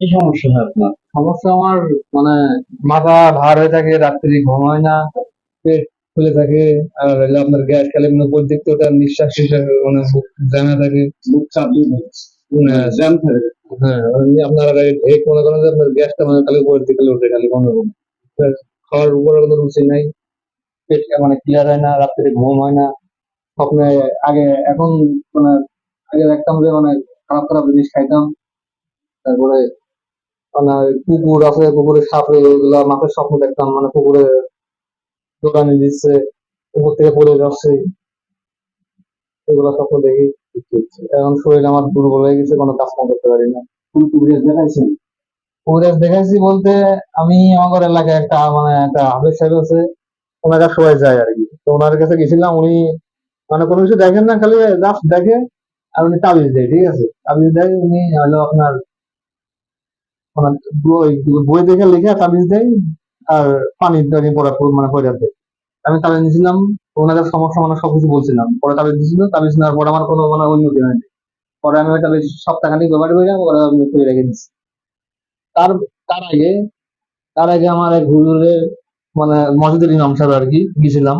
কি সমস্যা হয় আপনার? সমস্যা আমার মানে মাথা ভার হয়ে থাকে রাত্রি ঘুম হয় না পেট থাকে আর হলো আপনার গ্যাস খেলে মানে উপর দিক ওটা নিঃশ্বাস মানে বুক জ্যামে থাকে। বুক চাপ জ্যাম থাকে। হ্যাঁ আপনার এক মনে করেন যে আপনার গ্যাসটা মানে খালি উপরের দিকে উঠে খালি রকম খাওয়ার উপরে কোনো রুচি নাই। পেট মানে ক্লিয়ার হয় না রাত্রে ঘুম হয় না। স্বপ্নে আগে এখন মানে আগে দেখতাম যে মানে খারাপ খারাপ জিনিস খাইতাম। তারপরে মানে কুকুর আছে কুকুরে সাপ এগুলা মাথার স্বপ্ন দেখতাম মানে পুকুরে দোকানে দিচ্ছে উপর থেকে পড়ে যাচ্ছে। এগুলো স্বপ্ন দেখি এখন শরীর আমার দুর্বল হয়ে গেছে কোনো কাজ করতে পারি না। কোন কুকুরেজ দেখাইছেন? কুকুরেজ দেখাইছি বলতে আমি আমার এলাকায় একটা মানে একটা হাফেজ সাহেব আছে ওনার সবাই যায় আর কি। তো ওনার কাছে গেছিলাম উনি মানে কোনো কিছু দেখেন না, খালি জাস্ট দেখে আর উনি তাবিজ দেয়, ঠিক আছে? তাবিজ দেয়, উনি হলো আপনার মানে বই দেখে লিখে তাবিজ দেয় আর পানি টানি পড়া মানে পড়ে দেয় আমি তাবিজ নিয়েছিলাম, ওনাদের সমস্যা মানে সবকিছু বলছিলাম। পরে তাবিজ দিয়েছিল, তাবিজ নেওয়ার পর আমার কোনো মানে উন্নতি হয়নি। পরে আমি ওই তাবিজ সপ্তাহখানিক ব্যবহার ওরা আমি করে রেখে দিচ্ছি তার তার আগে তার আগে আমার এক হুজুরের মানে মসজিদের ইমাম সাহেব আর কি গেছিলাম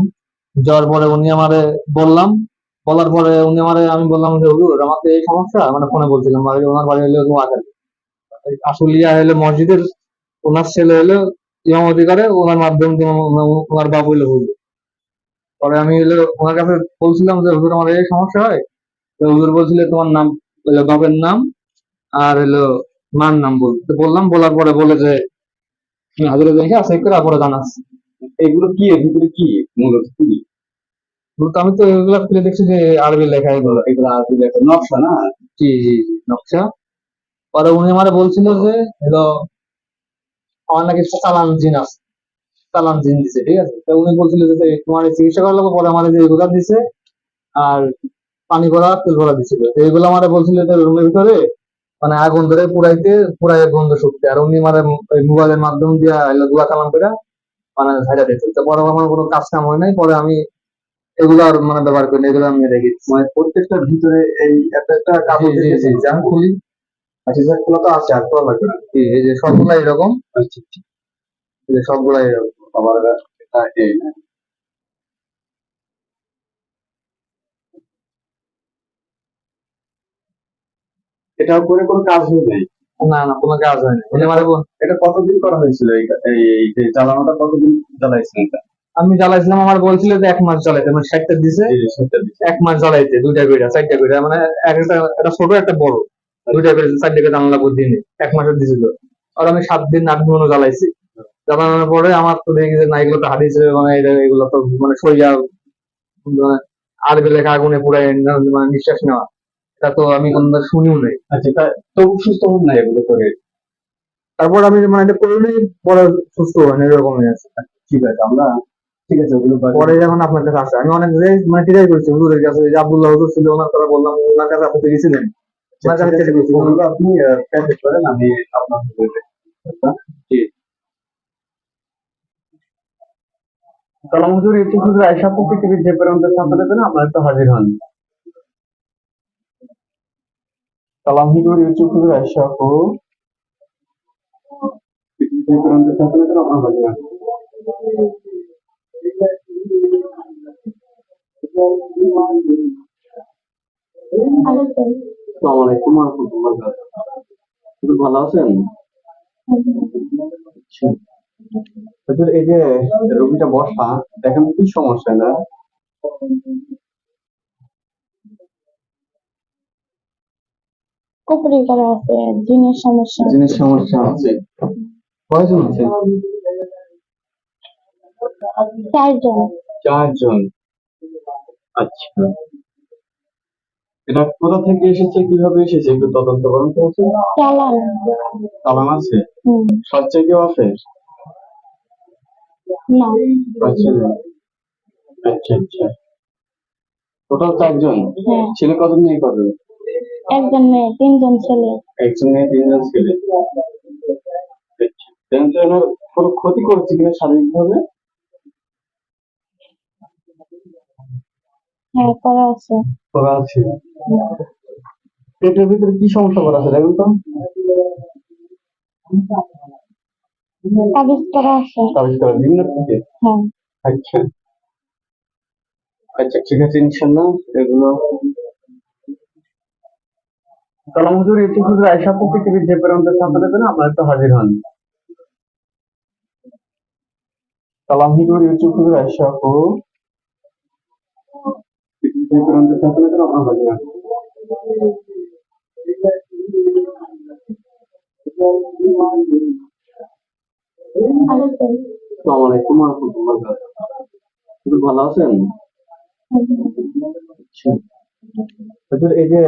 যাওয়ার পরে উনি আমারে বললাম। বলার পরে উনি আমারে, আমি বললাম যে, হুজুর আমার তো এই সমস্যা? মানে ফোনে বলছিলাম বাড়ি ওনার বাড়ি হলো নোয়াখালী আশুলিয়া হলো মসজিদের, ওনার ছেলে হলো ইমামতি করে ওনার মাধ্যমে ওনার- বাবু হলো হুজুর। পরে আমি হলো ওনার কাছে বলছিলাম যে, হুজুর, আমার এই সমস্যা হয়? তো হুজুর বলছিল, তোমার নাম হলো বাবার নাম, আর হলো মার নাম বল তো বললাম, বলার পরে বলে যে তুমি হাজুরে দেখে চেক করে তারপরে জানাস। এগুলো কি ভিতরে কি, মূলত কি? মূলত আমি তো এগুলো খুলে দেখছি যে আরবি লেখা এগুলো এগুলো আরবি লেখা নকশা না? জি জি নকশা। পরে উনি আমার বলছিল যে, হলো, আমার নাকি চালান জিন আছে। চালান জিন দিছে, ঠিক আছে? তো উনি বলছিল যে তোমার চিকিৎসা করার লোক পরে আমার যে এগুলো দিছে, আর পানি করা তেল করা দিছিল। তো এগুলো আমার বলছিল যে, রুমের ভিতরে মানে আগুন ধরে পুরাইতে পুরাই গন্ধ শুকতে। আর উনি মানে মোবাইলের মাধ্যম দিয়ে দুয়া কালাম করে মানে ছাইড়া দিয়েছে তো পরে আমার কোনো কাজ কাম হয় নাই, পরে আমি এগুলো আর মানে ব্যবহার করি এগুলো আমি মানে প্রত্যেকটার ভিতরে এই একটা কাপড় আমি খুলি আচ্ছা স্যার খোলা তো আছে আর খোলা লাগবে না এই যে সবগুলা এরকম? আচ্ছা আচ্ছা। এই যে সবগুলা এরকম। আবার এটা এই না। এটা কোনো কাজ হয়ে নাই? না না কোনো কাজ হয় না মানে এটা কতদিন করা হয়েছিল এই চালানোটা কতদিন চালাইছেন এটা? আমি জ্বালাইছিলাম আমার বলছিল যে এক মাস জ্বালাইতে মানে ষাটটা দিছে। এক মাস জ্বালাইতে দুইটা করে চারটা করে মানে এক একটা একটা ছোট একটা বড়। দুইটা করে চারটা করে জানলা দিনে এক মাসের দিছিল। আর আমি সাত দিন আট দিন জ্বালাইছি। জ্বালানোর পরে আমার তো দেখি যে না এগুলো তো হারিয়েছে মানে এগুলো তো মানে সইয়া মানে আরবি লেখা আগুনে পুরাই মানে নিঃশ্বাস নেওয়া। এটা তো আমি কোনদিন শুনিও নাই। আচ্ছা তা তবু সুস্থ হন না এগুলো করে? তারপর আমি মানে এটা করে নিই পরে সুস্থ হয় না এরকমই আছে। ঠিক আছে আমরা ঠিক আছে ওগুলো পরে যখন আপনার কাছে আসে আমি অনেক মানে ট্রাই করছি হুজুরের কাছে যে আব্দুল্লাহ হুজুর ছিল ওনার কথা বললাম ওনার কাছে আপনি গেছিলেন? ওনার কাছে ওগুলো আপনি প্যাকেট করেন আমি আপনার কালাম হুজুর ইউটিউব হুজুর আয়সা পৃথিবীর যে প্রান্তে ছাত্রদের জন্য আপনারা একটু হাজির হন। কালাম হুজুর ইউটিউব হুজুর আয়সা পৃথিবীর যে প্রান্তে ছাত্রদের জন্য আপনারা হাজির হন। রাহমাতুল্লাহি ভালো আছেন? আচ্ছা। এই যে রোগীটা বসা দেখেন কি সমস্যা না? কুপুরি করা আছে জিনের সমস্যা জিনিস সমস্যা আছে। কয়জন আছে? চারজন। চারজন। আচ্ছা। এটা কোথা থেকে এসেছে কীভাবে এসেছে একটু তদন্ত করুন তো চালান। চালান আছে? কেউ আছে? না। আচ্ছা। আচ্ছা আচ্ছা। টোটাল চারজন হ্যাঁ। ছেলে কজন মেয়ে কজন একজন মেয়ে তিনজন ছেলে। একজন মেয়ে তিনজন ছেলে। আচ্ছা। কোনো ক্ষতি করছে কিনা শারীরিক হ্যাঁ করা আছে। করা আছে। পেটের ভিতরে কি সমস্যা করা আছে দেখুন তো। করা আছে। করা থেকে হ্যাঁ। আচ্ছা। আচ্ছা ঠিক আছে ইনশাল্লাহ এগুলো। কালাম হুজুর ইউটিউব হুজুর আয়সা পৃথিবীর যে থাকতে দেন আপনারা একটু হাজির হন। কালাম হুজুর ইউটিউব হুজুর আয়সা এই যে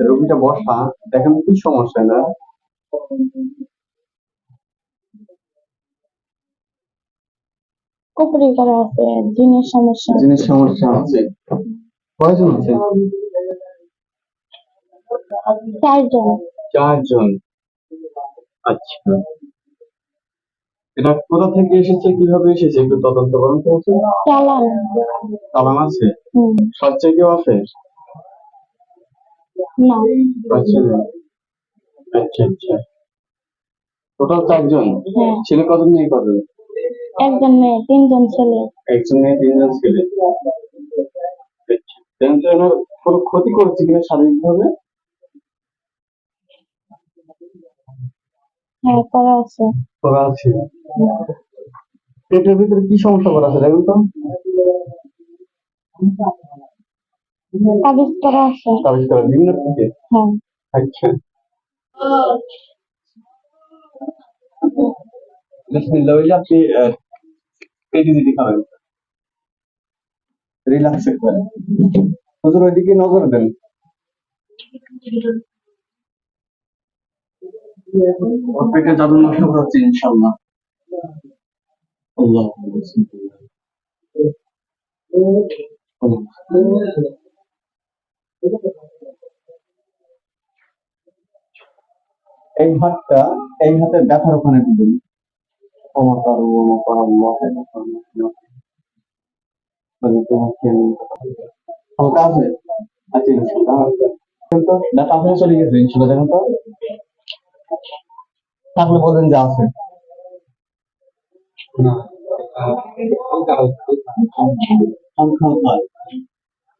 রোগীটা বসা দেখেন কি সমস্যা না কুপুরি করা আছে, জিনের সমস্যা। জিনের সমস্যা আছে। কয়জন আছে? চারজন। চারজন। আচ্ছা। এটা কোথা থেকে এসেছে? কীভাবে এসেছে? একটু তদন্ত করুন তো চালান। চালান আছে? সবচেয়ে কেউ আছে? না। আচ্ছা। আচ্ছা আচ্ছা। টোটাল চারজন? হ্যাঁ। ছেলে কজন মেয়ে কজন? একজন মেয়ে তিনজন ছেলে। একজন মেয়ে তিনজন ছেলে। এনার কোনো ক্ষতি করেছে কিনা শারীরিকভাবে। হ্যাঁ করা আছে। করা আছে। পেটের ভিতরে কি সমস্যা করা আছে দেখুন তো। তাবিজ করা আছে। তাবিজ করা বিভিন্ন হ্যাঁ। আচ্ছা। বিসমিল্লাহ আপনি পেটে যদি খাবেন। রিল্যাক্স করেন ওইদিকে নজর দেন। এই হাতটা এই হাতের ব্যথার ওখানে দিবেন। অমতার হালকা আছে আচ্ছা ইনশাল্লাহ কিন্তু ব্যথা হয়ে চলে গেছে ইনশাল্লাহ দেখুন তো থাকলে বলবেন যে আছে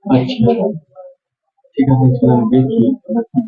আচ্ছা। ঠিক আছে দেখি